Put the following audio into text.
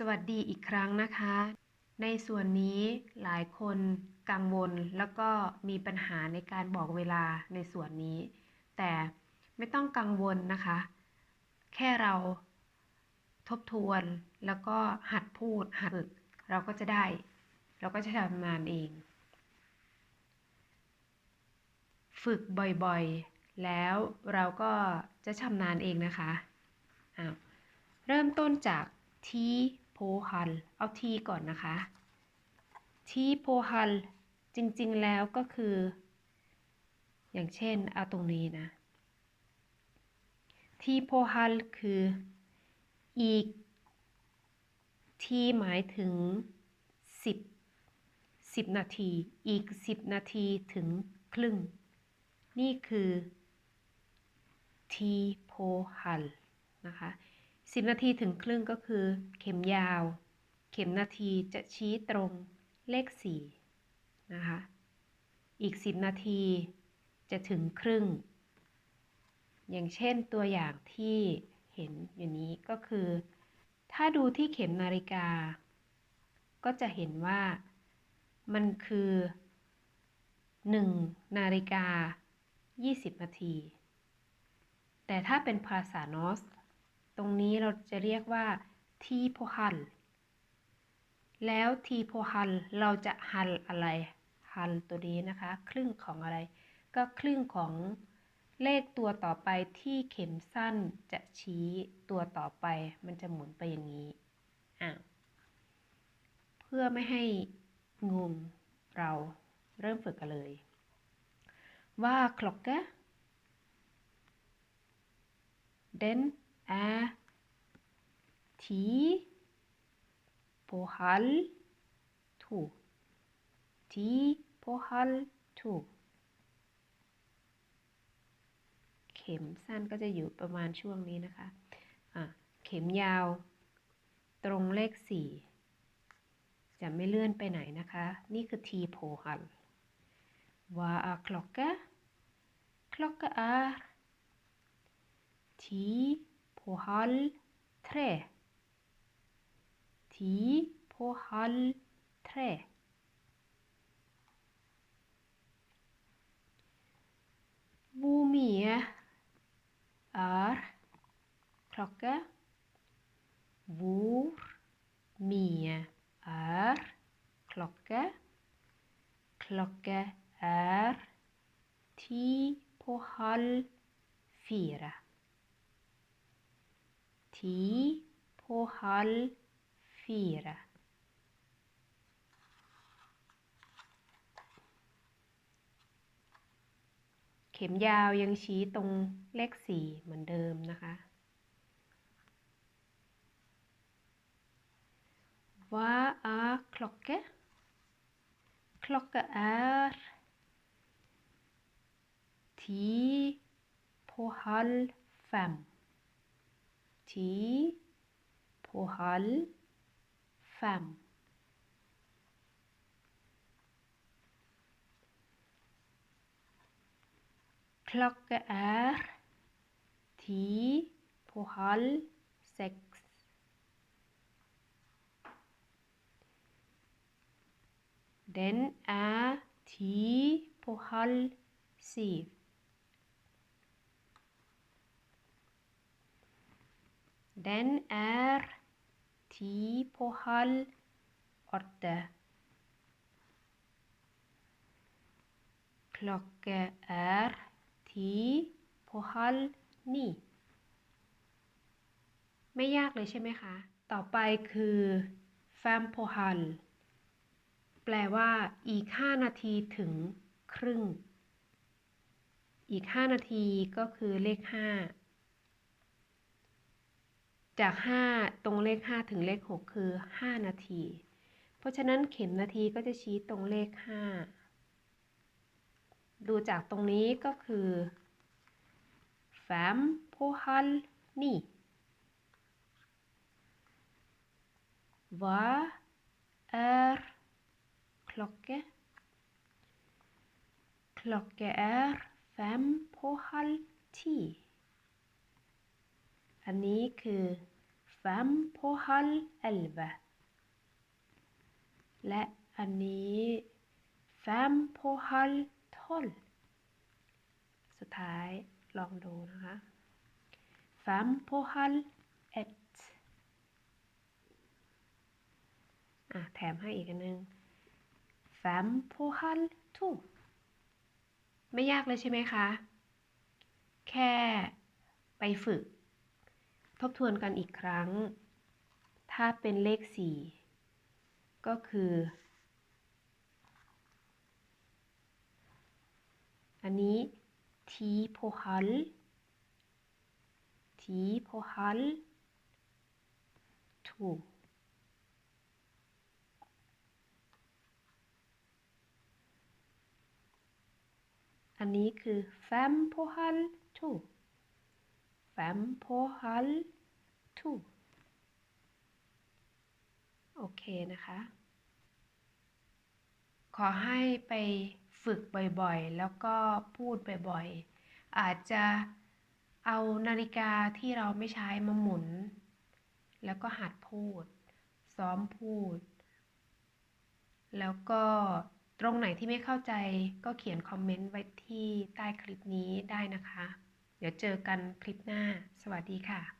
สวัสดีอีกครั้งนะคะ ในส่วนนี้หลายคนกังวลแล้วก็มีปัญหาในการบอกเวลาในส่วนนี้ แต่ไม่ต้องกังวลนะคะ แค่เราทบทวนแล้วก็หัดพูดหัดฝึกเราก็จะได้ เราก็จะทำงานเอง ฝึกบ่อยๆ แล้วเราก็จะชำนาญเองนะคะ เริ่มต้นจากที โพฮัลเอาทีก่อนนะคะ ทีโพฮัลจริงๆแล้วก็คือ อย่างเช่นเอาตรงนี้นะ ทีโพฮัลคืออีก ทีหมายถึง 10 10 นาที อีก 10 นาทีถึงครึ่ง นี่คือทีโพฮัลนะคะ 10 นาทีถึงครึ่งก็คือ เข็มยาว เข็มนาทีจะชี้ตรงเลข 4 นะคะ อีก 10 นาทีจะถึงครึ่ง อย่างเช่นตัวอย่างที่เห็นอยู่นี้ก็คือ ถ้าดูที่เข็มนาฬิกา ก็จะเห็นว่ามันคือ 1 นาฬิกา 20 นาที แต่ถ้าเป็นภาษานอส ตรงนี้เราจะเรียกว่าทีโพฮัลแล้วทีโพฮัลเราจะฮัลอะไรฮัลตัวนี้นะคะ ครึ่งของอะไร ก็ครึ่งของเลขตัวต่อไปที่เข็มสั้นจะชี้ตัวต่อไป มันจะหมุนไปอย่างนี้อะเพื่อไม่ให้งงเราเริ่มฝึกกันเลย ว่าคล็อกกะ den er ti på halv to. Ti på halv to. เข็มสั้นก็จะอยู่ประมาณช่วงนี้นะคะะเข็มยาวตรงเลข 4 จะไม่เลื่อนไปไหนนะคะ นี่คือ T โพหัลว่าคล็อกกะคล็อกกะอา ti på halv tre. Ti på halv tre. Hvor mye er klokka? Hvor mye er klokke? Klokke er ti på halv fire. Ti på halv fire. เข็มยาวยังชี้ตรงเลขสี่เหมือนเดิมนะคะ Hva er klokke? Klokke er ti på halv fem. Ti på halv fem. Klokka er ti på halv seks. Den er ti på halv syv. Den er ti på halv åtte. Klokke er ti på halv ni ไม่ยากเลยใช่ไหมคะ ต่อไปคือ fam p o h a l แปลว่าอีก 5 นาทีถึงครึ่ง อีก 5 นาทีก็คือเลข 5 จาก 5 ตรงเลข 5 ถึงเลข 6 คือ 5 นาที เพราะฉะนั้นเข็มนาทีก็จะชี้ตรงเลข 5 ดูจากตรงนี้ก็คือ fem på halv ni Hva er klokke? Klokke er fem på halv ti. อันนี้คือ fem på halv elleve และอันนี้ fem på halv tolv สุดท้ายลองดูนะคะ fem på halv ett อะแถมให้อีกอันนึง fem på halv to ไม่ยากเลยใช่ไหมคะ แค่ไปฝึก ทบทวนกันอีกครั้ง ถ้าเป็นเลข 4 ก็คือ อันนี้ทีโพฮัลทีโพฮัลถูกอันนี้คือ fem på halv to fem på halv to โอเคนะคะ ขอให้ไปฝึกบ่อยๆ แล้วก็พูดบ่อยๆ อาจจะเอานาฬิกาที่เราไม่ใช้มาหมุน แล้วก็หัดพูด ซ้อมพูด แล้วก็ตรงไหนที่ไม่เข้าใจก็เขียนคอมเมนต์ไว้ที่ใต้คลิปนี้ได้นะคะ เดี๋ยวเจอกันคลิปหน้า สวัสดีค่ะ